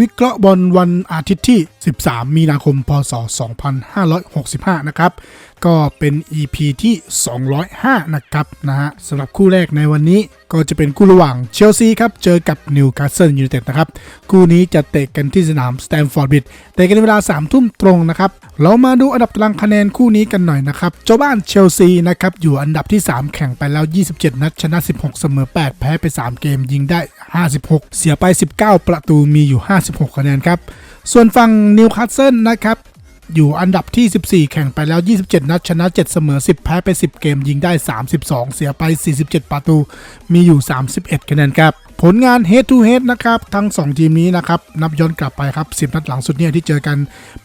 วิเคราะห์บอลวันอาทิตย์ที่ 13 มีนาคม พศ 2565 นะครับ ก็เป็น EP ที่ 205 นะครับนะฮะสำหรับคู่แรกในวันนี้ก็จะเป็นคู่ระหว่างเชลซีครับ เจอกับนิวคาสเซิลยูไนเต็ดนะครับ คู่นี้จะเตะกันที่สนามสแตมฟอร์ดบิดเตะกันในเวลา 3 ทุ่มตรงนะครับ เรามาดูอันดับตารางคะแนนคู่นี้กันหน่อยนะครับ เจ้าบ้านเชลซีนะครับ อยู่อันดับที่ 3 แข่งไปแล้ว 27 นัดชนะ 16 เสมอ 8 แพ้ไป 3 เกมยิงได้ 56 เสียไป 19 ประตูมีอยู่ 56 คะแนนครับ ส่วนฝั่งนิวคาสเซิลนะครับ อยู่อันดับที่ 14 แข่งไปแล้ว 27 นัดชนะ 7 เสมอ 10 แพ้ไป 10 เกม ยิงได้ 32 เสียไป 47 ประตู มีอยู่ 31 คะแนนครับ ผลงาน head to head นะครับ ทั้ง 2 ทีมนี้นะครับ นับย้อนกลับไปครับ 10 นัดหลังสุดเนี่ยที่เจอกัน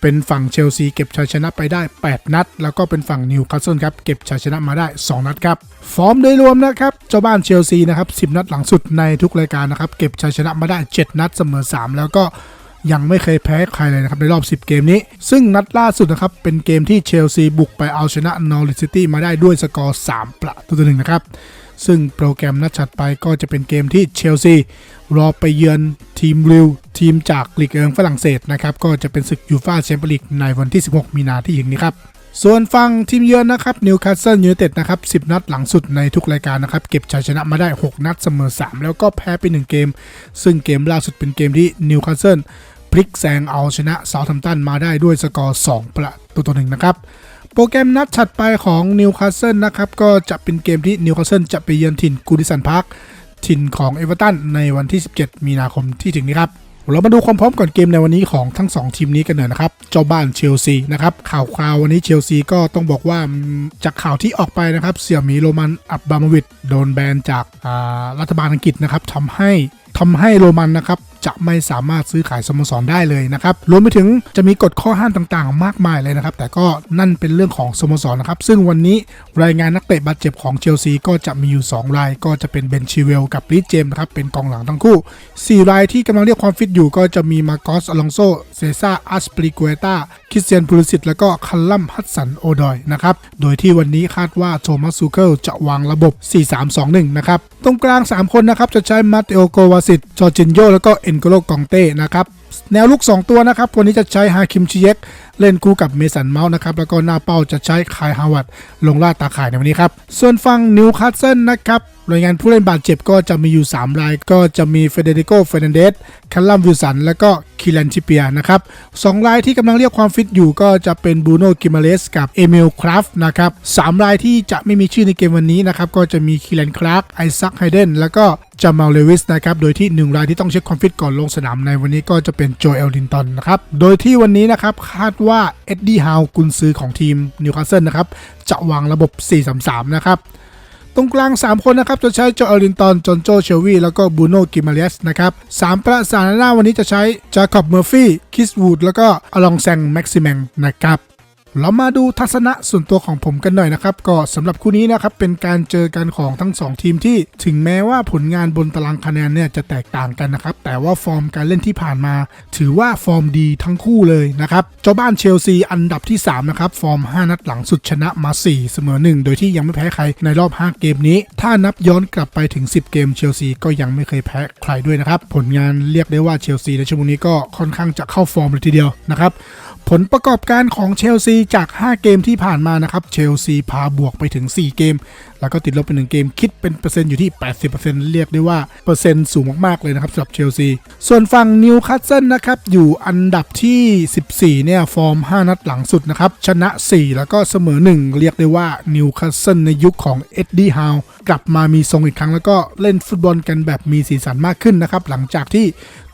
เป็นฝั่งเชลซีเก็บชัยชนะไปได้ 8 นัด แล้วก็เป็นฝั่งนิวคาสเซิลครับเก็บชัยชนะมาได้ 2 นัดครับ ฟอร์มโดยรวมนะครับเจ้าบ้านเชลซีนะครับ 10 นัดหลังสุดในทุกรายการนะครับเก็บชัยชนะมาได้ 7 นัดเสมอ 3 แล้วก็ ยังไม่เคยแพ้ใครเลยนะครับในรอบ 10 เกมนี้ ซึ่งนัดล่าสุดนะครับ เป็นเกมที่เชลซีบุกไปเอาชนะนอริซิตี้มาได้ด้วยสกอร์ 3 ประตูต่อหนึ่งนะครับ ซึ่งโปรแกรมนัดถัดไปก็จะเป็นเกมที่เชลซีรอไปเยือนทีมริวทีมจากลีกเอิงฝรั่งเศสนะครับก็จะเป็นศึกยูฟ่าแชมเปี้ยนลีกในวันที่ 16 มีนาที่ถึงนี้ครับส่วนฝั่งทีมเยือนนะครับนิวคาสเซิลยูไนเต็ดนะครับ 10 นัดหลังสุดในทุกรายการนะครับ เก็บชัยชนะมาได้ 6 นัดเสมอ 3 แล้วก็แพ้ไป 1 เกม ซึ่งเกมล่าสุดเป็นเกมที่นิวคาสเซิล พลิกแซงเอาชนะเซาท์แฮมป์ตันมาได้ด้วยสกอร์ 2 ประตูต่อหนึ่งนะครับ โปรแกรมนัดถัดไปของนิวคาสเซิลนะครับก็จะเป็นเกมที่นิวคาสเซิลจะไปเยือนถิ่นกูดิสันพาร์คถิ่นของเอเวอร์ตันในวันที่ 17 มีนาคมที่ถึงนี้ครับเรามาดูความพร้อมก่อนเกมในวันนี้ของทั้ง 2 ทีมนี้กันหน่อยนะครับ เจ้าบ้านเชลซีนะครับ ข่าวคราววันนี้เชลซีก็ต้องบอกว่าจากข่าวที่ออกไปนะครับ เสี่ยมีโรมันอับบามวิดโดนแบนจากอ่ารัฐบาลอังกฤษนะครับทำให้ทำให้โรมันนะครับ จะไม่สามารถซื้อขายสโมสรได้เลยนะครับ รวมไปถึงจะมีกฎข้อห้ามต่างๆ มากมายเลยนะครับ แต่ก็นั่นเป็นเรื่องของสโมสรนะครับ ซึ่งวันนี้รายงานนักเตะบาดเจ็บของเชลซีก็จะมีอยู่ 2 ราย ก็จะเป็นเบนชิเวลกับลิสเจมนะครับ เป็นกองหลังทั้งคู่ 4 รายที่กำลังเรียกความฟิตอยู่ก็จะมีมาโกสอลองโซ เซซ่าอัสปริกเวตาคริสเตียนพูลิสิต แล้วก็คัลลัมฮัตสันโอดอยนะครับ โดยที่วันนี้คาดว่าโทมัสซูเคิลจะวางระบบ 4-3-2-1 นะครับ ตรงกลาง 3 คนนะครับ จะใช้มาเตโอโกวาสิตจอร์จินโย แล้วก็เอ็เอนโกโลกองเต้นะครับแนวลุก2 ตัวนะครับวันนี้จะใช้ฮาคิมชิเยกเล่นคู่กับเมสันเมาส์นะครับแล้วก็หน้าเป้าจะใช้คายฮาวัดลงล่าตาข่ายในวันนี้ครับส่วนฝั่งนิวคาสเซิลนะครับ รายงานผู้เล่นบาดเจ็บก็จะมีอยู่ 3 ราย ก็จะมีเฟเดริโกเฟรนันเดสคัลลัมวิลสัน แล้วก็คิลันชิเปียนะครับสองรายที่กำลังเรียกความฟิตอยู่ก็จะเป็นบูโน่กิมาเลสกับเอมิลคราฟนะครับสามรายที่จะไม่มีชื่อในเกมวันนี้นะครับก็จะมีคิลันคลาร์กไอซักไฮเดนแล้วก็จามาลเลวิสนะครับ โดยที่หนึ่งรายที่ต้องเช็คความฟิตก่อนลงสนามในวันนี้ก็จะเป็นโจเอลดินตันนะครับ โดยที่วันนี้นะครับ คาดว่าเอ็ดดี้ฮาวกุนซือของทีมนิวคาสเซิลนะครับ จะวางระบบ 4-3-3 นะครับ ตรงกลาง 3 คนนะครับจะใช้โจเอลินตันจอนโจเชลวีแล้วก็บูโนกิมาเลสนะครับสามประสานหน้าวันนี้จะใช้จาคอบเมอร์ฟี่คิสวูดแล้วก็อลองแซงแม็กซิแมงนะครับ เรามาดูทัศนะส่วนตัวของผมกันหน่อยนะครับ ก็สำหรับคู่นี้นะครับเป็นการเจอกันของทั้ง 2 ทีมที่ถึงแม้ว่าผลงานบนตารางคะแนนเนี่ยจะแตกต่างกันนะครับ แต่ว่าฟอร์มการเล่นที่ผ่านมา ถือว่าฟอร์มดีทั้งคู่เลยนะครับ เจ้าบ้านเชลซีอันดับที่3นะครับฟอร์ม 5 นัดหลังสุดชนะมา 4 เสมอ 1 โดยที่ยังไม่แพ้ใครในรอบ 5 เกมนี้ ถ้านับย้อนกลับไปถึง 10 เกมเชลซีก็ยังไม่เคยแพ้ใครด้วยนะครับผลงานเรียกได้ว่าเชลซีในช่วงนี้ก็ค่อนข้างจะเข้าฟอร์มเลยทีเดียวนะครับ ผลประกอบการของเชลซีจาก 5 เกมที่ผ่านมานะครับ เชลซีพาบวกไปถึง 4 เกม แล้วก็ติดลบไป1เกม คิดเป็นเปอร์เซ็นต์อยู่ที่ 80%เรียกได้ว่าเปอร์เซ็นต์สูงมากๆเลยนะครับสำหรับเชลซี ส่วนฝั่งนิวคาสเซิลนะครับอยู่อันดับที่ 14 เนี่ย ฟอร์ม 5 นัดหลังสุดนะครับ ชนะ 4 แล้วก็เสมอ 1 เรียกได้ว่านิวคาสเซิลในยุคของเอ็ดดี้ฮาวกลับมามีทรงอีกครั้งแล้วก็เล่นฟุตบอลกันแบบมีสีสันมากขึ้นนะครับหลังจากที่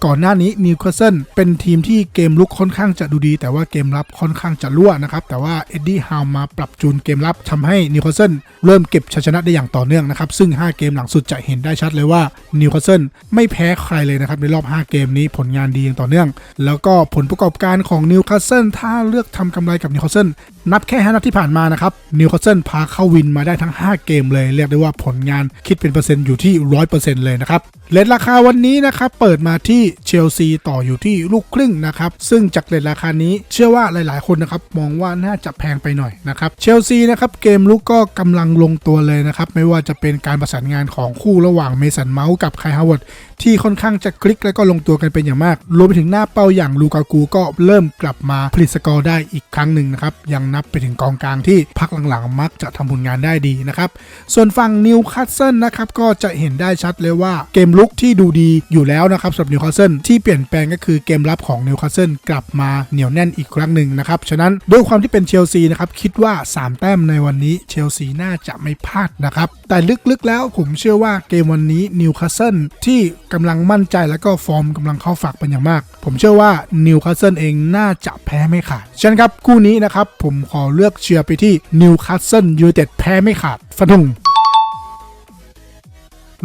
ก่อนหน้านี้นิวคาสเซิลเป็นทีมที่เกมลุกค่อนข้างจะดูดี แต่ว่าเกมรับค่อนข้างจะรั่วนะครับแต่ว่าเอ็ดดี้ฮาวมาปรับจูนเกมรับทำให้นิวคาสเซิลเริ่มเก็บชัยชนะได้อย่างต่อเนื่องนะครับซึ่ง 5 เกมหลังสุดจะเห็นได้ชัดเลยว่านิวคาสเซิลไม่แพ้ใครเลยนะครับในรอบ 5 เกมนี้ผลงานดีอย่างต่อเนื่อง แล้วก็ผลประกอบการของนิวคาสเซิลถ้าเลือกทำกำไรกับนิวคาสเซิลนับแค่5นัดที่ผ่านมานะครับนิวคาสเซิลพาเข้าวินมาได้ทั้ง 5 เกมเลย เรียกได้ว่าผลงานคิดเป็นเปอร์เซ็นต์อยู่ที่ 100%เลยนะครับเลทราคาวันนี้นะครับเปิดมาที่เชลซีต่ออยู่ที่ลูกครึ่งนะครับซึ่งจากเลทราคานี้เชื่อว่าหลายๆ คนนะครับมองว่าน่าจะแพงไปหน่อยนะครับเชลซีนะครับเกมลุกก็กำลังลงตัวเลยนะครับไม่ว่าจะเป็นการประสานงานของคู่ระหว่างเมสันเมาส์กับไคฮาวเวิร์ดที่ค่อนข้างจะคลิกและก็ลงตัวกันเป็นอย่างมาก รวมไปถึงหน้าเป้าอย่างลูกากูก็เริ่มกลับมาผลิตสกอร์ได้อีกครั้งหนึ่งนะครับยังนับไปถึงกองกลางที่พักหลังๆ มักจะทำผลงานได้ดีนะครับ ส่วนฝั่งนิวคาสเซิลนะครับก็จะเห็นได้ชัดเลยว่าเกมลุกที่ดูดีอยู่แล้วนะครับสำหรับนิวคาสเซิลที่เปลี่ยนแปลงก็คือเกมรับของนิวคาสเซิลกลับมาเหนียวแน่นอีกครั้งหนึ่งนะครับฉะนั้นด้วยความที่เป็นเชลซีนะครับคิดว่า 3 แต้มในวันนี้เชลซีน่าจะไม่พลาดนะครับแต่ลึกๆแล้วผมเชื่อว่าเกมวันนี้นิวคาสเซิลที่กำลังมั่นใจแล้วก็ฟอร์มกำลังเข้าฝักเป็นอย่างมาก ผมเชื่อว่านิวคาสเซิลเองน่าจะแพ้ไม่ขาดฉะนั้นครับคู่นี้นะครับผมขอเลือกเชียร์ไปที่นิวคาสเซิลยูไนเต็ดแพ้ไม่ขาดฟันธง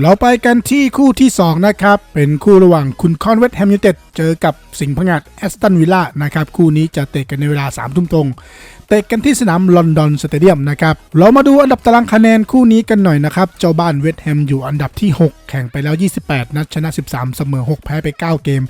เราไปกันที่คู่ที่ 2 นะครับ เป็นคู่ระหว่างคุณคอนเวสต์แฮมยูไนเต็ดเจอกับสิงห์พงาดแอสตันวิลล่านะครับ คู่นี้จะเตะกันในเวลา3ทุ่มตรง เตะกันที่สนามลอนดอนสเตเดียมนะครับ เรามาดูอันดับตารางคะแนนคู่นี้กันหน่อยนะครับ เจ้าบ้านเวสต์แฮมอยู่อันดับที่ 6 แข่งไปแล้ว 28 นัดชนะ 13 เสมอ 6 แพ้ไป 9 เกม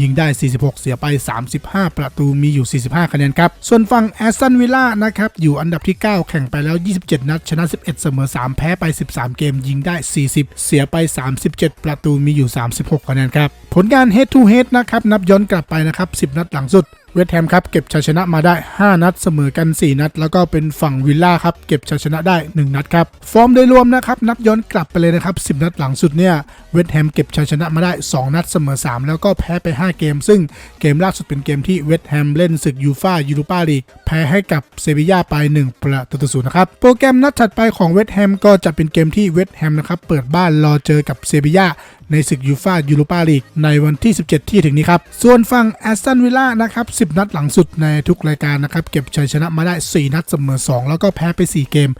ยิงได้ 46 เสียไป 35 ประตูมีอยู่ 45 คะแนนครับ ส่วนฝั่งแอสตันวิลล่านะครับอยู่อันดับที่ 9 แข่งไปแล้ว 27 นัดชนะ 11 เสมอ 3 แพ้ไป 13 เกม ยิงได้ 40 เสียไป 37 ประตูมีอยู่ 36 คะแนนครับ ผลงาน head to head นะครับนับย้อนกลับไปนะครับ 10 นัดหลังสุด เวสต์แฮมครับเก็บชัยชนะมาได้ 5 นัดเสมอกัน 4 นัด แล้วก็เป็นฝั่งวิลล่าครับเก็บชัยชนะได้ 1 นัดครับ ฟอร์มโดยรวมนะครับนับย้อนกลับไปเลยนะครับ 10 นัดหลังสุดเนี่ยเวสต์แฮมเก็บชัยชนะมาได้ 2 นัดเสมอ 3 แล้วก็แพ้ไป 5 เกม ซึ่งเกมล่าสุดเป็นเกมที่เวสต์แฮมเล่นศึกยูฟ่ายูโรปาลีกแพ้ให้กับเซบีย่าไป 1 ประตูต่อศูนย์นะครับโปรแกรมนัดถัดไปของเวสต์แฮมก็จะเป็นเกมที่เวสต์แฮมนะครับเปิดบ้านรอเจอกับเซบีย่า ในศึกยูฟ่ายูโรปาลีกในวันที่ 17 ที่ถึงนี้ครับ ส่วนฝั่งแอสตันวิลล่านะครับ 10 นัดหลังสุดในทุกรายการนะครับ เก็บชัยชนะมาได้ 4 นัดเสมอ 2 แล้วก็แพ้ไป 4 เกม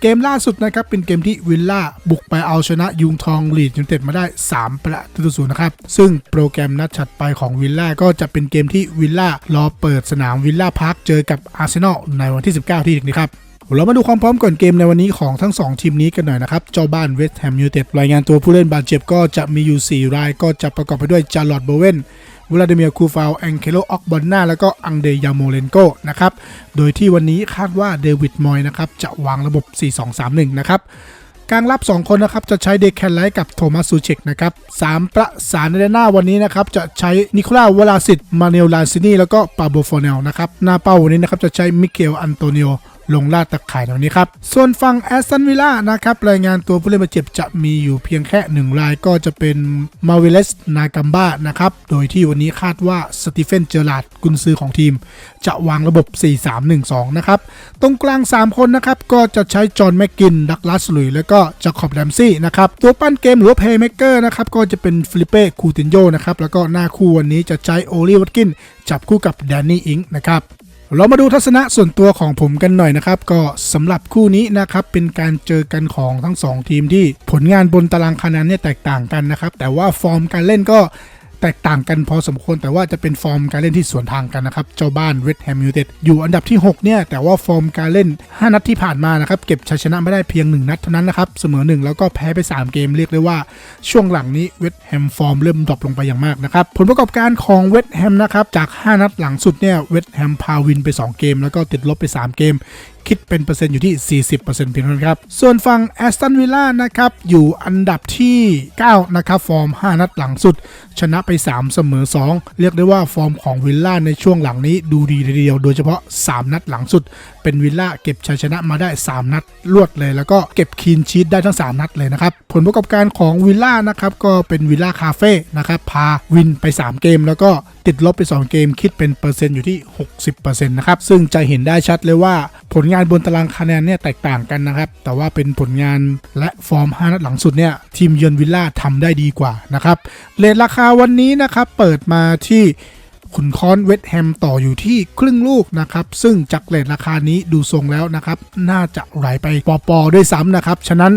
เกมล่าสุดนะครับ เป็นเกมที่วิลล่าบุกไปเอาชนะยุงทองลีดยูไนเต็ดมาได้ 3 ประตูต่อศูนย์นะครับ ซึ่งโปรแกรมนัดถัดไปของวิลล่าก็จะเป็นเกมที่วิลล่ารอเปิดสนามวิลล่าพาร์คเจอกับอาร์เซนอลในวันที่ 19 ที่ถึงนี้ครับ เรามาดูความพร้อมก่อนเกมในวันนี้ของทั้ง 2 ทีมนี้กันหน่อยนะครับ เจ้าบ้านเวสต์แฮมยูไนเต็ดรายงานตัวผู้เล่นบาดเจ็บก็จะมีอยู่ 4 ราย ก็จะประกอบไปด้วยจาร์ลอตโบเวนวลาดิเมียร์คูฟาวแองเคโลออกบอนนาแล้วก็อังเดยาโมเลนโกนะครับ โดยที่วันนี้คาดว่าเดวิดมอยนะครับจะวางระบบ 4-2-3-1 นะครับกลางรับ 2 คนนะครับจะใช้เดคแคนไลท์กับโทมัสซูเชกนะครับสามประสานในหน้าวันนี้นะครับจะใช้นิโคล่าวลาสิตมาเนลลานซินีแล้วก็ปาโบฟอเนลนะครับหน้าเป้าวันนี้นะครับจะใช้มิเกลอันโตนิโลงลาดตะข่ายในวันนี้ครับ ส่วนฝั่งแอสตันวิลล่านะครับรายงานตัวผู้เล่นบาดเจ็บจะมีอยู่เพียงแค่ 1 รายก็จะเป็นมาเวเลสนากัมบ้านะครับโดยที่วันนี้คาดว่าสตีเฟนเจอราร์ดกุนซือของทีม จะวางระบบ 4-3-1-2 นะครับ ตรงกลาง 3 คนนะครับก็จะใช้จอห์นแม็กกินดักลัสลุย แล้วก็จาคอบแรมซี่นะครับตัวปั้นเกมหรือว่าเพย์เมเกอร์นะครับก็จะเป็นฟิลิเป้คูตินโยนะครับแล้วก็หน้าคู่วันนี้จะใช้โอลีวัตกินจับคู่กับแดนนี่อิงนะครับ เรามาดูทัศนะส่วนตัวของผมกันหน่อยนะครับ ก็สำหรับคู่นี้นะครับเป็นการเจอกันของทั้ง 2 ทีมที่ผลงานบนตารางคะแนนเนี่ยแตกต่างกันนะครับ แต่ว่าฟอร์มการเล่นก็ แตกต่างกันพอสมควร แต่ว่าจะเป็นฟอร์มการเล่นที่สวนทางกันนะครับ เจ้าบ้านเวสต์แฮมยูไนเต็ดอยู่อันดับที่ 6 เนี่ย แต่ว่าฟอร์มการเล่น 5 นัดที่ผ่านมานะครับ เก็บชัยชนะไม่ได้เพียง 1 นัดเท่านั้นนะครับ เสมอ 1 แล้วก็แพ้ไป 3 เกมเรียกได้ว่าช่วงหลังนี้เวสต์แฮมฟอร์มเริ่มดรอปลงไปอย่างมากนะครับ ผลประกอบการของเวสต์แฮมนะครับจาก 5 นัดหลังสุดเนี่ยเวสต์แฮมพาวินไป 2 เกม แล้วก็ติดลบไป 3 เกมคิดเป็นเปอร์เซ็นต์อยู่ที่ 40%เพียงเท่านั้นครับ ส่วนฝั่งแอสตันวิลล่านะครับอยู่อันดับที่ 9 นะครับฟอร์ม 5 นัดหลังสุด ชนะไป 3 เสมอ 2 เรียกได้ว่าฟอร์มของวิลล่าในช่วงหลังนี้ดูดีทีเดียว โดยเฉพาะ 3 นัดหลังสุดเป็นวิลล่าเก็บชัยชนะมาได้ 3 นัดรวดเลย แล้วก็เก็บคีนชีตได้ทั้ง 3 นัดเลยนะครับ ผลประกอบการของวิลล่านะครับก็เป็นวิลล่าคาเฟ่นะครับพาวินไป 3 เกม แล้วก็ติดลบไป 2 เกมคิดเป็นเปอร์เซ็นต์อยู่ที่ 60%นะครับซึ่งจะเห็นได้ชัดเลยว่าผลงานบนตารางคะแนนเนี่ยแตกต่างกันนะครับแต่ว่าเป็นผลงานและฟอร์ม 5 นัดหลังสุดเนี่ยทีมเยือนวิลล่าทำได้ดีกว่านะครับเลทราคาวันนี้นะครับเปิดมาที่ ขุนค้อนเวสแฮมต่ออยู่ที่ครึ่งลูกนะครับ ซึ่งจากเลทราคานี้ดูทรงแล้วนะครับ น่าจะไหลไปปอปอด้วยซ้ำนะครับ ฉะนั้น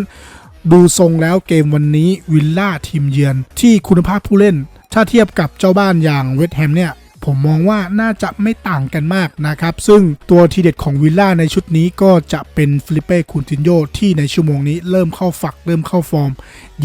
ดูทรงแล้วเกมวันนี้วิลล่าทีมเยือนที่คุณภาพผู้เล่น ถ้าเทียบกับเจ้าบ้านอย่างเวสแฮมเนี่ย ผมมองว่าน่าจะไม่ต่างกันมากนะครับ ซึ่งตัวทีเด็ดของวิลล่าในชุดนี้ก็จะเป็นฟลิเป้คูตินโยที่ในชั่วโมงนี้เริ่มเข้าฝักเริ่มเข้าฟอร์ม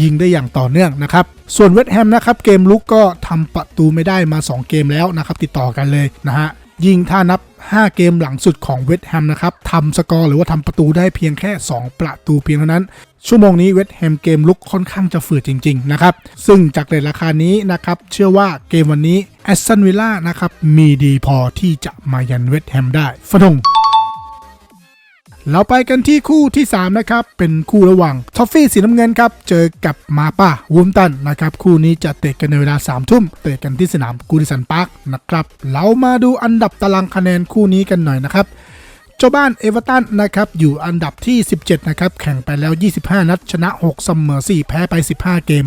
ยิงได้อย่างต่อเนื่องนะครับ ส่วนเวสต์แฮมนะครับเกมลุกก็ทำประตูไม่ได้มา 2 เกมแล้วนะครับติดต่อกันเลยนะฮะ ยิงถ้านับ 5 เกมหลังสุดของเวสต์แฮมนะครับทำสกอร์หรือว่าทำประตูได้เพียงแค่ 2 ประตูเพียงเท่านั้น ชั่วโมงนี้เวสต์แฮมเกมลุกค่อนข้างจะฝืดจริง ๆ นะครับ ซึ่งจากเรทราคานี้นะครับ เชื่อว่าเกมวันนี้แอสตันวิลล่านะครับมีดีพอที่จะมายันเวสต์แฮมได้ฟะทง เราไปกันที่คู่ที่ 3 นะครับ เป็นคู่ระหว่างทอฟฟี่สีน้ำเงินครับ เจอกับมาป้าวูมตันนะครับ คู่นี้จะเตะกันในเวลา3ทุ่มเตะกันที่สนามกูดิสันพาร์คนะครับ เรามาดูอันดับตารางคะแนนคู่นี้กันหน่อยนะครับ เจ้าบ้านเอเวอร์ตันนะครับอยู่อันดับที่ 17 นะครับ แข่งไปแล้ว 25 นัด ชนะ 6 เสมอ 4 แพ้ไป 15 เกม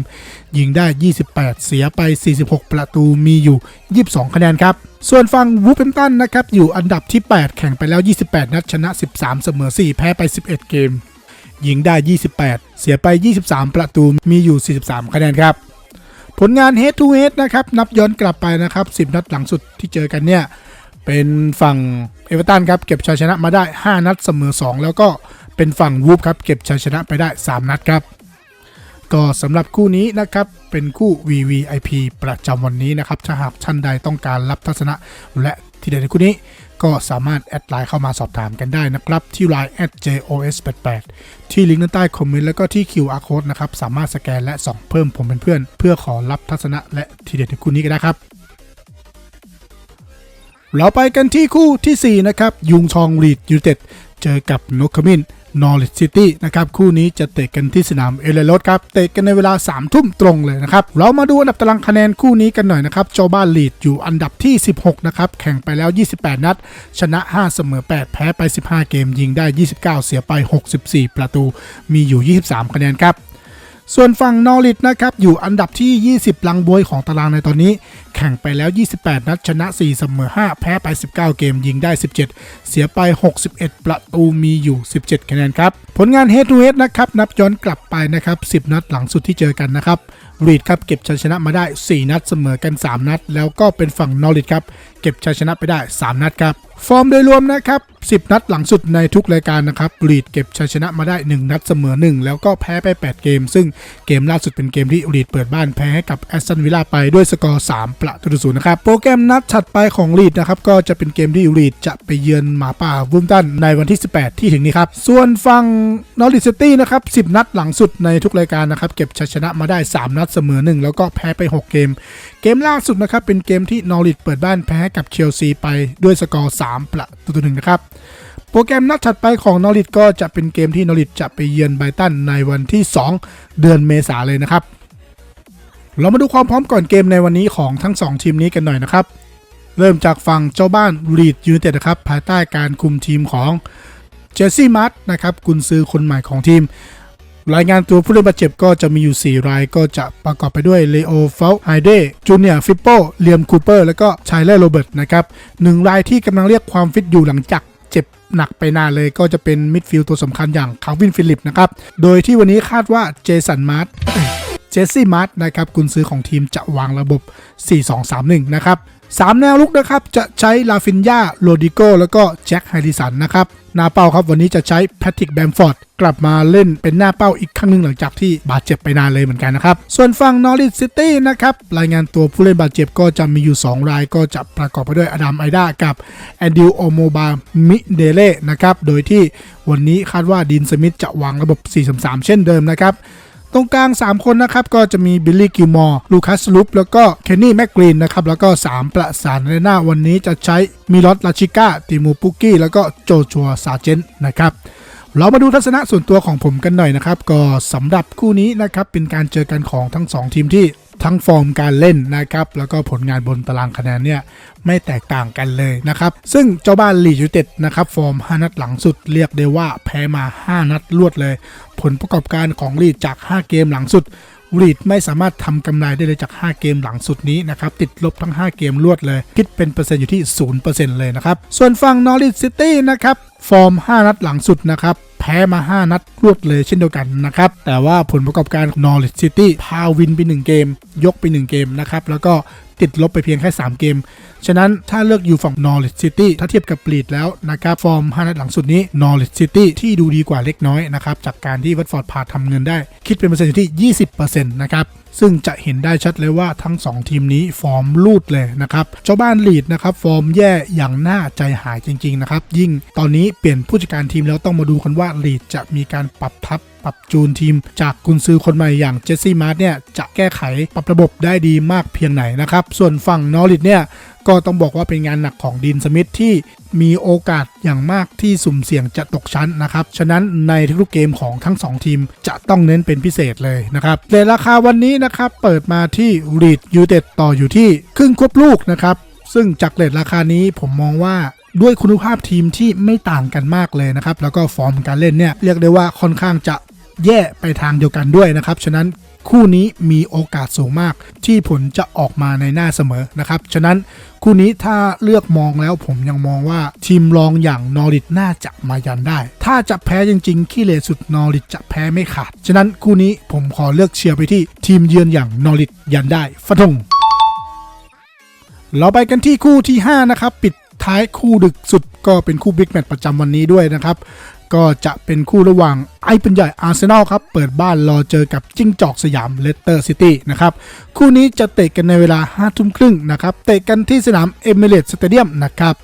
ยิงได้ 28 เสียไป 46 ประตูมีอยู่ 22 คะแนนครับ ส่วนฝั่งวูฟแฮมตันนะครับอยู่อันดับที่ 8 แข่งไปแล้ว 28 นัด ชนะ 13 เสมอ 4 แพ้ไป 11 เกม ยิงได้ 28 เสียไป 23 ประตูมีอยู่ 43 คะแนนครับผลงาน head to head นะครับนับย้อนกลับไปนะครับ 10 นัดหลังสุดที่เจอกันเนี่ย เป็นฝั่งเอเวอร์ตันครับเก็บชัยชนะมาได้ 5 นัดเสมอ 2 แล้วก็เป็นฝั่งวูฟครับเก็บชัยชนะไปได้ 3 นัดครับ ก็สำหรับคู่นี้นะครับเป็นคู่ VVIP ประจำวันนี้นะครับถ้าหากท่านใดต้องการรับทัศนะและทีเด็ดในคู่นี้ก็สามารถแอดไลน์เข้ามาสอบถามกันได้นะครับ ที่ Line @jos88 ที่ลิงก์ด้านใต้คอมเมนต์แล้วก็ที่ QR code นะครับ สามารถสแกนและส่องเพิ่มผมเป็นเพื่อน เพื่อขอรับทัศนะและทีเด็ดในคู่นี้ก็ได้ครับ เราไปกันที่คู่ทีสี่4 นะครับ ยุงชองรีดยูเต็ดเจอกับนกขมินนอริทซิตี้นะครับ คู่นี้จะเตะกันที่สนามเอเลโรสครับ เตะกันในเวลา 3 ทุ่มตรงเลยนะครับ เรามาดูอันดับตารางคะแนนคู่นี้กันหน่อยนะครับ เจ้าบ้านลีดอยู่อันดับที่ 16 นะครับ แข่งไปแล้ว 28 นัด ชนะ 5 เสมอ 8 แพ้ไป 15 เกม ยิงได้ 29 เสียไป 64 ประตู มีอยู่ 23 คะแนนครับส่วนฝั่งนอริทนะครับอยู่อันดับที่ 20 ลังบวยของตารางในตอนนี้ แข่งไปแล้ว 28 นัดชนะ 4 เสมอ 5 แพ้ไป 19 เกมยิงได้ 17 เสียไป 61 ประตูมีอยู่ 17 คะแนนครับ ผลงาน head to head นะครับ นับย้อนกลับไปนะครับ 10 นัดหลังสุดที่เจอกันนะครับรีดครับเก็บชัยชนะมาได้ 4 นัดเสมอกัน 3 นัด แล้วก็เป็นฝั่งนอริทครับเก็บชัยชนะไปได้ 3 นัดครับฟอร์มโดยรวมนะครับ 10 นัดหลังสุดในทุกรายการนะครับรีดเก็บชัยชนะมาได้ 1 นัดเสมอ 1 แล้วก็แพ้ไป 8 เกม ซึ่งเกมล่าสุดเป็นเกมที่รีดเปิดบ้านแพ้ให้กับแอสตันวิลล่าไปด้วยสกอร์ 3ประตูศูนย์นะครับ โปรแกรมนัดถัดไปของรีดนะครับ ก็จะเป็นเกมที่รีดจะไปเยือนหมาป่าวูมตันในวันที่ 18 ที่ถึงนี้ครับ ส่วนฝั่งนอริทซิตี้นะครับ 10 นัดหลังสุดในทุกรายการนะครับ เก็บชัยชนะมาได้ 3 นัดเสมอ 1 แล้วก็แพ้ไป 6 เกม เกมล่าสุดนะครับ เป็นเกมที่นอริทเปิดบ้านแพ้กับเชลซีไปด้วยสกอร์ 3 ประตูต่อหนึ่งนะครับโปรแกรมนัดถัดไปของนอริทก็จะเป็นเกมที่นอริทจะไปเยือนไบตันในวันที่ 2 เดือนเมษาเลยนะครับ เรามาดูความพร้อมก่อนเกมในวันนี้ของทั้ง 2 ทีมนี้กันหน่อยนะครับ เริ่มจากฝั่งเจ้าบ้านลีดยูไนเต็ดนะครับ ภายใต้การคุมทีมของเจสซี่มาร์ตนะครับกุนซือคนใหม่ของทีม รายงานตัวผู้เล่นบาดเจ็บก็จะมีอยู่ 4 รายก็จะประกอบไปด้วยเลโอเฟลไฮเดจูเนียฟิปโปเลียมคูเปอร์แล้วก็ชายเลอร์โรเบิร์ตนะครับหนึ่งรายที่กำลังเรียกความฟิตอยู่หลังจากเจ็บหนักไปนานเลยก็จะเป็นมิดฟิลด์ตัวสำคัญอย่างคาร์วินฟิลิปนะครับโดยที่วันนี้คาดว่าเจสันมาร์ต เจสซี่มาร์ตนะครับกุนซื้อของทีมจะวางระบบ 4-2-3-1 นะครับ3แนวลุกนะครับจะใช้ลาฟินยาโรดิโกแล้วก็แจ็คไฮริสันนะครับหน้าเป้าครับวันนี้จะใช้แพทริกแบมฟอร์ดกลับมาเล่นเป็นหน้าเป้าอีกครั้งหนึ่งหลังจากที่บาดเจ็บไปนานเลยเหมือนกันนะครับ ส่วนฝั่งนอริทซิตี้นะครับรายงานตัวผู้เล่นบาดเจ็บก็จะมีอยู่ 2 รายก็จะประกอบไปด้วยอดัมไอดากับแอนดิวโอโมบามิเดเล่นะครับโดยที่วันนี้คาดว่าดินสมิธจะวางระบบ 4-3-3เช่นเดิมนะครับ ตรงกลาง 3 คนนะครับ ก็จะมีบิลลี่กิลมอร์ลูคัสลุปแล้วก็เคนนี่แมกกรีนนะครับ แล้วก็ 3 ประสานในหน้าวันนี้จะใช้มิลอสลาชิก้าติมูปุกี้ แล้วก็โจชัวซาเจนนะครับเรามาดูทัศนะส่วนตัวของผมกันหน่อยนะครับ ก็สำหรับคู่นี้นะครับเป็นการเจอกันของทั้ง 2 ทีมที่ ทั้งฟอร์มการเล่นนะครับ แล้วก็ผลงานบนตารางคะแนนเนี่ยไม่แตกต่างกันเลยนะครับ ซึ่งเจ้าบ้านลีดยูเต็ดนะครับ ฟอร์ม 5 นัดหลังสุดเรียกได้ว่าแพ้มา 5 นัดรวดเลย ผลประกอบการของลีดจาก 5 เกมหลังสุดลีดไม่สามารถทำกำไรได้เลยจาก 5 เกมหลังสุดนี้นะครับ ติดลบทั้ง 5 เกมรวดเลย คิดเป็นเปอร์เซ็นต์อยู่ที่ 0%เลยนะครับ ส่วนฝั่งนอริทซิตี้นะครับ ฟอร์ม 5 นัดหลังสุดนะครับ แพ้มา 5 นัดรวดเลยเช่นเดียวกันนะครับ แต่ว่าผลประกอบการของ Norwich City พาวินไป 1 เกม ยกไป 1 เกมนะครับ แล้วก็ติดลบไปเพียงแค่ 3 เกม ฉะนั้นถ้าเลือกอยู่ฝั่ง Norwich City ถ้าเทียบกับปลีดแล้วนะครับ ฟอร์ม 5 นัดหลังสุดนี้ Norwich City ที่ดูดีกว่าเล็กน้อยนะครับ จากการที่วัตฟอร์ดพาทำเงินได้ คิดเป็นเปอร์เซ็นต์อยู่ที่ 20%นะครับ ซึ่งจะเห็นได้ชัดเลยว่าทั้ง 2 ทีมนี้ฟอร์มลูดเลยนะครับเจ้าบ้านลีดนะครับฟอร์มแย่อย่างน่าใจหายจริงๆนะครับยิ่งตอนนี้เปลี่ยนผู้จัดการทีมแล้วต้องมาดูกันว่าลีดจะมีการปรับทัพปรับจูนทีมจากกุนซือคนใหม่อย่างเจสซี่มาร์ตเนี่ยจะแก้ไขปรับระบบได้ดีมากเพียงไหนนะครับส่วนฝั่งนอริดเนี่ย ก็ต้องบอกว่าเป็นงานหนักของดินสมิธที่มีโอกาสอย่างมากที่สุ่มเสี่ยงจะตกชั้นนะครับ ฉะนั้นในทุกๆเกมของทั้ง 2 ทีมจะต้องเน้นเป็นพิเศษเลยนะครับเรทราคาวันนี้นะครับเปิดมาที่รีดยูเต็ดต่ออยู่ที่ครึ่งควบลูกนะครับ ซึ่งจากเรทราคานี้ผมมองว่าด้วยคุณภาพทีมที่ไม่ต่างกันมากเลยนะครับ แล้วก็ฟอร์มการเล่นเนี่ยเรียกได้ว่าค่อนข้างจะแย่ไปทางเดียวกันด้วยนะครับ ฉะนั้น คู่นี้มีโอกาสสูงมาก ที่ผลจะออกมาในหน้าเสมอนะครับ ฉะนั้นคู่นี้ถ้าเลือกมองแล้วผมยังมองว่าทีมรองอย่างนอริทน่าจะมายันได้ ถ้าจะแพ้จริงๆ ขี้เลสุดนอริทจะแพ้ไม่ขาด ฉะนั้นคู่นี้ผมขอเลือกเชียร์ไปที่ทีมเยือนอย่างนอริทยันได้ฟันธงเราไปกันที่คู่ที่ 5 นะครับ ปิดท้ายคู่ดึกสุดก็เป็นคู่บิ๊กแมตช์ประจำวันนี้ด้วยนะครับ ก็จะเป็นคู่ระหว่างไอ้เป็นใหญ่อาร์เซนอลครับ เปิดบ้านรอเจอกับจิ้งจอกสยามเลสเตอร์ซิตี้นะครับ คู่นี้จะเตะกันในเวลา5ทุ่มครึ่งนะครับ เตะกันที่สนามเอมิเรตสเตเดียมนะครับ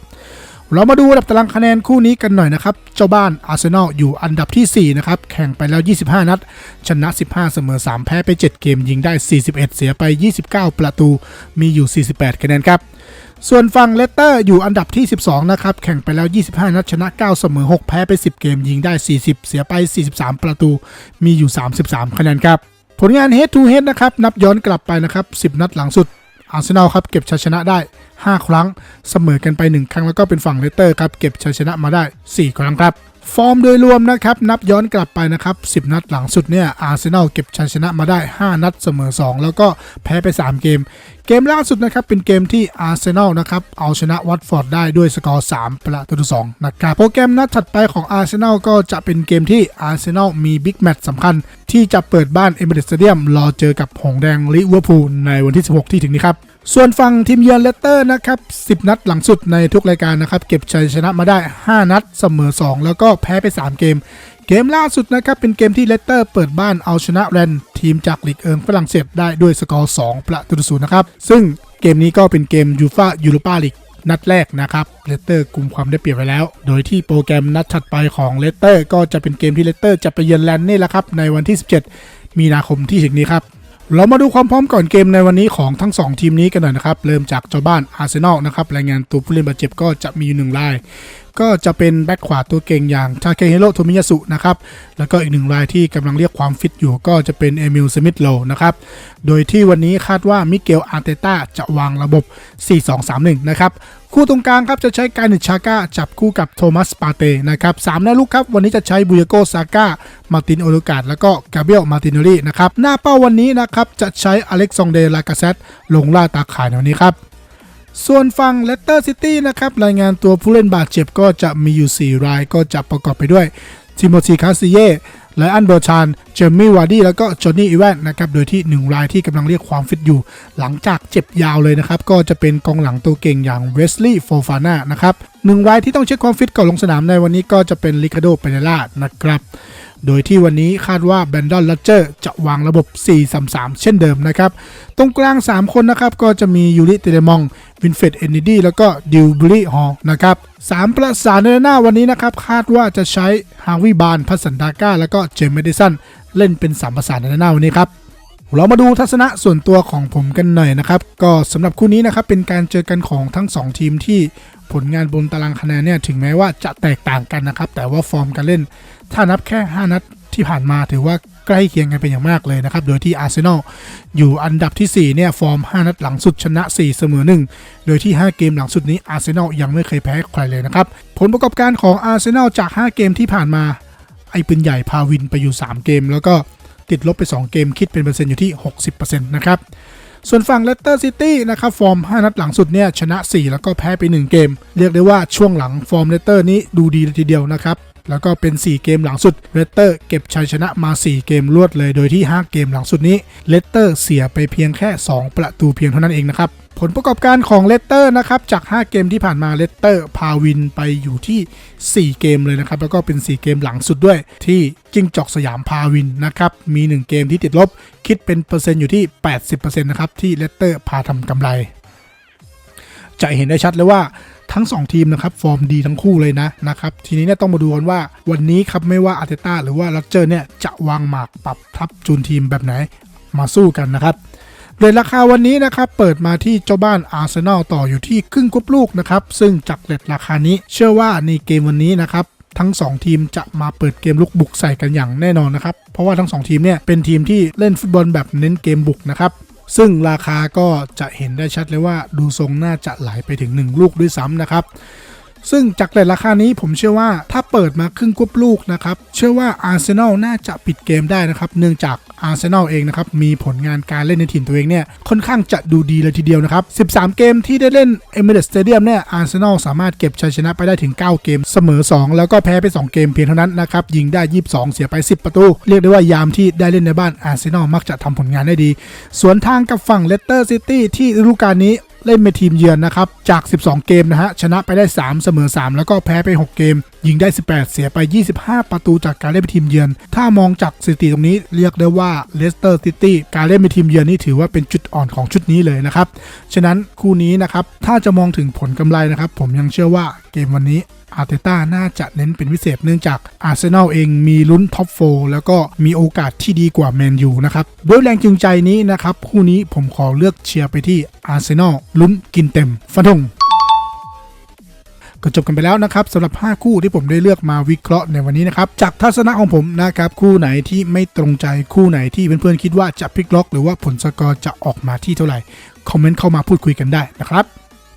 เรามาดูอันดับตารางคะแนนคู่นี้กันหน่อยนะครับ เจ้าบ้านอาร์เซนอลอยู่อันดับที่ 4 นะครับ แข่งไปแล้ว 25 นัด ชนะ 15 เสมอ 3 แพ้ไป 7 เกมยิงได้ 41 เสียไป 29 ประตู มีอยู่ 48 คะแนนครับ ส่วนฝั่งเลสเตอร์อยู่อันดับที่ 12 นะครับ แข่งไปแล้ว 25 นัดชนะ 9 เสมอ 6 แพ้ไป 10 เกมยิงได้ 40 เสียไป 43 ประตูมีอยู่ 33 คะแนนครับ ผลงาน head to head นะครับ นับย้อนกลับไปนะครับ 10 นัดหลังสุดอาร์เซนอลครับ เก็บชัยชนะได้ 5 ครั้ง เสมอกันไป 1 ครั้งแล้วก็เป็นฝั่งเลสเตอร์ครับ เก็บชัยชนะมาได้ 4 ครั้งครับ ฟอร์มโดยรวมนะครับ นับย้อนกลับไปนะครับ 10 นัดหลังสุดเนี่ยอาร์เซนอลเก็บชัยชนะมาได้ 5 นัดเสมอ 2 แล้วก็แพ้ไป 3 เกม เกมล่าสุดนะครับ เป็นเกมที่อาร์เซนอลนะครับ เอาชนะวัตฟอร์ดได้ด้วยสกอร์ 3 ประตูต่อ2นะครับ โปรแกรมนัดถัดไปของอาร์เซนอลก็จะเป็นเกมที่อาร์เซนอลมีบิ๊กแมตช์สำคัญ ที่จะเปิดบ้านเอเมเรตสเตเดียมรอเจอกับหงส์แดงลิเวอร์พูลในวันที่ 16 ที่ถึงนี้ครับ ส่วนฝั่งทีมเยือนเลสเตอร์นะครับ 10 นัดหลังสุดในทุกรายการนะครับ เก็บชัยชนะมาได้ 5 นัดเสมอ 2 แล้วก็แพ้ไป 3 เกม เกมล่าสุดนะครับ เป็นเกมที่เลสเตอร์เปิดบ้านเอาชนะแรนทีมจากลีกเอิงฝรั่งเศสได้ด้วยสกอร์ 2 ประตูศูนย์นะครับ ซึ่งเกมนี้ก็เป็นเกมยูฟายูโรปาลีกนัดแรกนะครับเลสเตอร์กลุ่มความได้เปรียบไปแล้ว โดยที่โปรแกรมนัดถัดไปของเลสเตอร์ ก็จะเป็นเกมที่เลสเตอร์จะไปเยือนแลนด์นี่แหละครับในวันที่ 17 มีนาคมที่ถึงนี้ครับ เรามาดูความพร้อมก่อนเกมในวันนี้ของทั้ง 2 ทีมนี้กันหน่อยนะครับ เริ่มจากเจ้าบ้านอาร์เซนอลนะครับ รายงานตัวผู้เล่นบาดเจ็บก็จะมีอยู่หนึ่งราย ก็จะเป็นแบ็คขวาตัวเก่งอย่างทาเคฮิโรโทมิยาสุนะครับ แล้วก็อีกหนึ่งรายที่กำลังเรียกความฟิตอยู่ก็จะเป็นเอมิลสมิธโลนะครับ โดยที่วันนี้คาดว่ามิเกลอาร์เตต้าจะวางระบบ 4-2-3-1 นะครับ คู่ตรงกลางครับจะใช้การนิชาก้าจับคู่กับโทมัสปาเตนะครับสามหน้าลูกครับ วันนี้จะใช้บุยโกซาก้ามาร์ตินโอโลกาดแล้วก็กาเบรียลมาตินโอลีนะครับหน้าเป้าวันนี้นะครับจะใช้อเล็กซองเดลากาเซตลงล่าตาข่ายในวันนี้ครับ ส่วนฝั่งเลสเตอร์ซิตี้นะครับ รายงานตัวผู้เล่นบาดเจ็บก็จะมีอยู่ 4 รายก็จะประกอบไปด้วยทิโมธีคาซิเย่ไลอันเบอร์ชาน เจมี่วาร์ดี้ แล้วก็จอห์นนี่อีแวนนะครับ โดยที่ 1 รายที่กำลังเรียกความฟิตอยู่ หลังจากเจ็บยาวเลยนะครับ ก็จะเป็นกองหลังตัวเก่งอย่างเวสลีย์โฟฟาน่านะครับหนึ่งรายที่ต้องเช็คความฟิตก่อนลงสนามในวันนี้ก็จะเป็นลิคาโดเปเนล่านะครับ โดยที่วันนี้คาดว่าแบนดอนลัเจอร์จะวางระบบ 4-3-3 เช่นเดิมนะครับ ตรงกลาง 3 คนนะครับ ก็จะมียูริเตเลมอง วินเฟดเอนนิดีแล้วก็ดิวบรีฮอลนะครับสามประสานในหน้าวันนี้นะครับ คาดว่าจะใช้ฮาวิบานพัสันดาก้า แล้วก็เจมส์เมดิสันเล่นเป็นสามประสานในหน้าวันนี้ครับเรามาดูทัศนะส่วนตัวของผมกันหน่อยนะครับ ก็สำหรับคู่นี้นะครับเป็นการเจอกันของทั้ง 2 ทีมที่ ผลงานบนตารางคะแนนเนี่ยถึงแม้ว่าจะแตกต่างกันนะครับ แต่ว่าฟอร์มการเล่น ถ้านับแค่ 5 นัดที่ผ่านมาถือว่าใกล้เคียงกันเป็นอย่างมากเลยนะครับ โดยที่อาร์เซนอลอยู่อันดับที่ 4 เนี่ย ฟอร์ม 5 นัดหลังสุดชนะ 4 เสมอ 1 โดยที่ 5 เกมหลังสุดนี้อาร์เซนอลยังไม่เคยแพ้ใครเลยนะครับ ผลประกอบการของอาร์เซนอลจาก 5 เกมที่ผ่านมา ไอ้ปืนใหญ่พาวินไปอยู่ 3 เกม แล้วก็ติดลบไป 2 เกมคิดเป็นเปอร์เซ็นต์อยู่ที่ 60%นะครับ ส่วนฝั่งเลสเตอร์ซิตี้นะครับฟอร์ม 5 นัดหลังสุดเนี่ยชนะ 4 แล้วก็แพ้ไป 1 เกม เรียกได้ว่าช่วงหลังฟอร์มเลสเตอร์นี้ดูดีเลยทีเดียวนะครับ แล้วก็เป็น 4 เกมหลังสุดเลสเตอร์เก็บชัยชนะมา 4 เกมรวดเลยโดยที่ 5 เกมหลังสุดนี้เลสเตอร์เสียไปเพียงแค่ 2 ประตูเพียงเท่านั้นเองนะครับผลประกอบการของเลสเตอร์นะครับจาก 5 เกมที่ผ่านมาเลสเตอร์พาวินไปอยู่ที่ 4 เกมเลยนะครับแล้วก็เป็น 4 เกมหลังสุดด้วย ที่จิ้งจอกสยามพาวินนะครับมี 1 เกมที่ติดลบคิดเป็นเปอร์เซ็นต์อยู่ที่ 80%นะครับที่เลสเตอร์พาทำกำไร จะเห็นได้ชัดเลยว่า ทั้ง 2 ทีมนะครับฟอร์มดีทั้งคู่เลยนะนะครับทีนี้เนี่ยต้องมาดูกันว่าวันนี้ครับไม่ว่าอาร์เตต้าหรือว่าลักเจอร์เนี่ยจะวางหมากปรับทับจูนทีมแบบไหนมาสู้กันนะครับเรทราคาวันนี้นะครับเปิดมาที่เจ้าบ้านอาร์เซนอลต่ออยู่ที่ครึ่งกรุ๊ปลูกนะครับซึ่งจากเรทราคานี้เชื่อว่าในเกมวันนี้นะครับทั้ง 2 ทีมจะมาเปิดเกมลุกบุกใส่กันอย่างแน่นอนนะครับ เพราะว่าทั้ง 2 ทีมเนี่ยเป็นทีมที่เล่นฟุตบอลแบบเน้นเกมบุกนะครับ ซึ่งราคาก็จะเห็นได้ชัดเลยว่าดูทรงน่าจะไหลไปถึง 1 ลูกด้วยซ้ำนะครับ ซึ่งจากเรทราคานี้ผมเชื่อว่าถ้าเปิดมาครึ่งกรุ๊ปลูกนะครับ เชื่อว่าอาร์เซนอลน่าจะปิดเกมได้นะครับ เนื่องจากอาร์เซนอลเองนะครับ มีผลงานการเล่นในถิ่นตัวเองเนี่ย ค่อนข้างจะดูดีเลยทีเดียวนะครับ 13 เกมที่ได้เล่นเอเมเรตสเตเดียมเนี่ยอาร์เซนอลสามารถเก็บชัยชนะไปได้ถึง 9 เกมเสมอ 2 แล้วก็แพ้ไป 2 เกมเพียงเท่านั้นนะครับยิงได้ 22 เสียไป 10 ประตู เรียกได้ว่ายามที่ได้เล่นในบ้านอาร์เซนอลมักจะทำผลงานได้ดี สวนทางกับฝั่งเลสเตอร์ซิตี้ที่ฤดูกาลนี้ เล่นเป็นทีมเยือนนะครับ จาก 12 เกมนะฮะ ชนะไปได้ 3 เสมอ 3 แล้วก็แพ้ไป 6 เกม ยิงได้ 18 เสียไป 25 ประตูจากการเล่นเป็นทีมเยือน ถ้ามองจากสถิติตรงนี้เรียกได้ว่าเลสเตอร์ซิตี้การเล่นเป็นทีมเยือนนี่ถือว่าเป็นจุดอ่อนของชุดนี้เลยนะครับ ฉะนั้นคู่นี้นะครับ ถ้าจะมองถึงผลกำไรนะครับ ผมยังเชื่อว่าเกมวันนี้ อาร์เตต้าน่าจะเน้นเป็นพิเศษเนื่องจากอาร์เซนอลเองมีลุ้นท็อปโฟแล้วก็มีโอกาสที่ดีกว่าแมนยูนะครับด้วยแรงจูงใจนี้นะครับคู่นี้ผมขอเลือกเชียร์ไปที่อาร์เซนอลลุ้นกินเต็มฟันธงก็จบกันไปแล้วนะครับสำหรับ 5 คู่ที่ผมได้เลือกมาวิเคราะห์ในวันนี้นะครับ จากทัศนะของผมนะครับคู่ไหนที่ไม่ตรงใจคู่ไหนที่เพื่อนๆคิดว่าจะพลิกล็อก หรือว่าผลสกอร์จะออกมาที่เท่าไหร่คอมเมนต์เข้ามาพูดคุยกันได้นะครับ